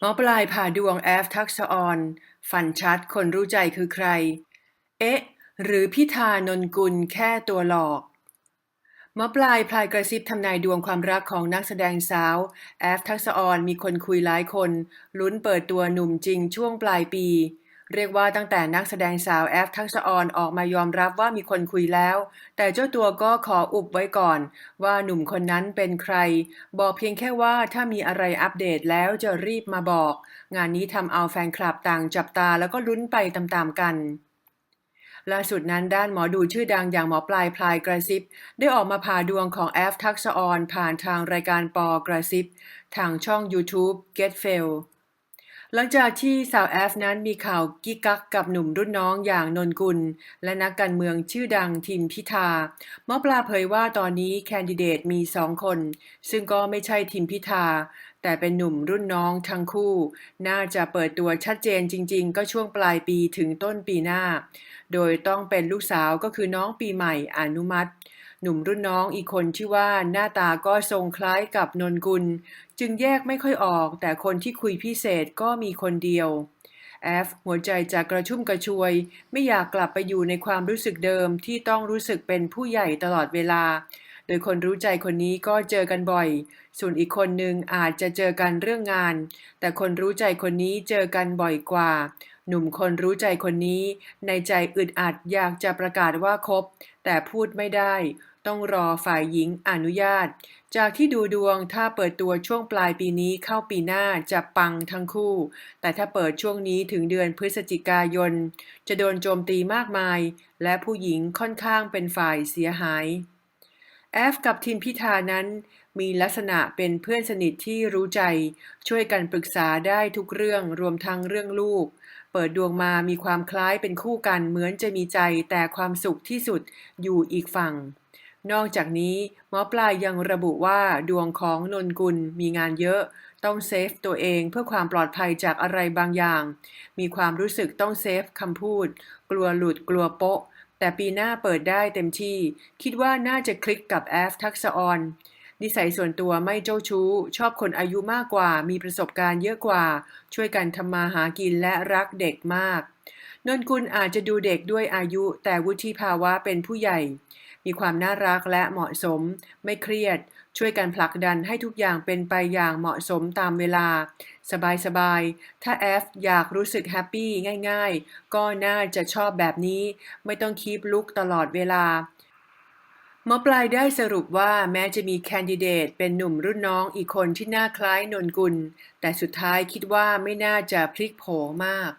หมอปลายผ่าดวงแอฟทักษออนฝันชัดคนรู้ใจคือใคร เอ๊ะ หรือพิธานนกุลแค่ตัวหลอกหมอปลายพลายกระซิบทำนายดวงความรักของนักแสดงสาว แอฟทักษออนมีคนคุยหลายคน ลุ้นเปิดตัวหนุ่มจริงช่วงปลายปี เรียกว่าตั้งแต่นักแสดงสาวแอฟทักษะออนออกมายอมรับว่ามีคนคุยแล้ว แต่เจ้าตัวก็ขออุบไว้ก่อน ว่าหนุ่มคนนั้นเป็นใคร บอกเพียงแค่ว่าถ้ามีอะไรอัปเดตแล้วจะรีบมาบอก งานนี้ทำเอาแฟนคลับต่างจับตาแล้วก็ลุ้นไปตามๆกันล่าสุดนั้นด้านหมอดูชื่อดังอย่างหมอปลายพลายกระซิบ ได้ออกมาผ่าดวงของแอฟทักษะออนผ่านทางรายการปอกระซิบ ทางช่อง YouTube Get f a i l หลังจากที่สาวแอฟนั้นมีข่าวกิ๊กกักกับหนุ่มรุ่นน้องอย่างนนกุล และนักการเมืองชื่อดังทิมพิธาหมอปลาเผยว่าตอนนี้แคนดิเดตมีสองคน ซึ่งก็ไม่ใช่ทิมพิธา แต่เป็นหนุ่มรุ่นน้องทั้งคู่ น่าจะเปิดตัวชัดเจนจริง ๆ ก็ช่วงปลายปีถึงต้นปีหน้า โดยต้องเป็นลูกสาวก็คือน้องปีใหม่อนุมัติ หนุ่มรุ่นน้องอีกคนที่ว่าหน้าตาก็ทรงคล้ายกับนนกุล จึงแยกไม่ค่อยออก แต่คนที่คุยพิเศษก็มีคนเดียวแอฟหัวใจจะกระชุ่มกระชวย ไม่อยากกลับไปอยู่ในความรู้สึกเดิมที่ต้องรู้สึกเป็นผู้ใหญ่ตลอดเวลา โดยคนรู้ใจคนนี้ก็เจอกันบ่อย ส่วนอีกคนหนึ่งอาจจะเจอกันเรื่องงาน แต่คนรู้ใจคนนี้เจอกันบ่อยกว่า หนุ่มคนรู้ใจคนนี้ ในใจอึดอัดอยากจะประกาศว่าคบ แต่พูดไม่ได้ ต้องรอฝ่ายหญิงอนุญาต จากที่ดูดวงถ้าเปิดตัวช่วงปลายปีนี้เข้าปีหน้าจะปังทั้งคู่ แต่ถ้าเปิดช่วงนี้ถึงเดือนพฤศจิกายน จะโดนโจมตีมากมาย และผู้หญิงค่อนข้างเป็นฝ่ายเสียหาย แอฟกับทีมพิธานั้น มีลักษณะเป็นเพื่อนสนิทที่รู้ใจ ช่วยกันปรึกษาได้ทุกเรื่องรวมทั้งเรื่องลูก เปิดดวงมามีความคล้ายเป็นคู่กันเหมือนจะมีใจแต่ความสุขที่สุดอยู่อีกฝั่ง นอกจากนี้หมอปลายยังระบุว่าดวงของนนกุลมีงานเยอะต้องเซฟตัวเองเพื่อความปลอดภัยจากอะไรบางอย่าง มีความรู้สึกต้องเซฟคำพูด กลัวหลุดกลัวโป๊ะ แต่ปีหน้าเปิดได้เต็มที่ คิดว่าน่าจะคลิกกับแอฟทักษออนนิสัยส่วนตัวไม่เจ้าชู้ ชอบคนอายุมากกว่า มีประสบการณ์เยอะกว่า ช่วยกันทำมาหากินและรักเด็กมาก นนคุณอาจจะดูเด็กด้วยอายุ แต่วุฒิภาวะเป็นผู้ใหญ่ มีความน่ารักและเหมาะสม ไม่เครียด ช่วยกันผลักดันให้ทุกอย่างเป็นไปอย่างเหมาะสมตามเวลา สบายๆ ถ้าแอฟอยากรู้สึกแฮปปี้ง่ายๆ ก็น่าจะชอบแบบนี้ ไม่ต้องคีปลุกตลอดเวลาหมอปลายได้สรุปว่าแม้จะมีแคนดิเดตเป็นหนุ่มรุ่นน้องอีกคนที่น่าคล้ายนนกุล แต่สุดท้ายคิดว่าไม่น่าจะพลิกโผมาก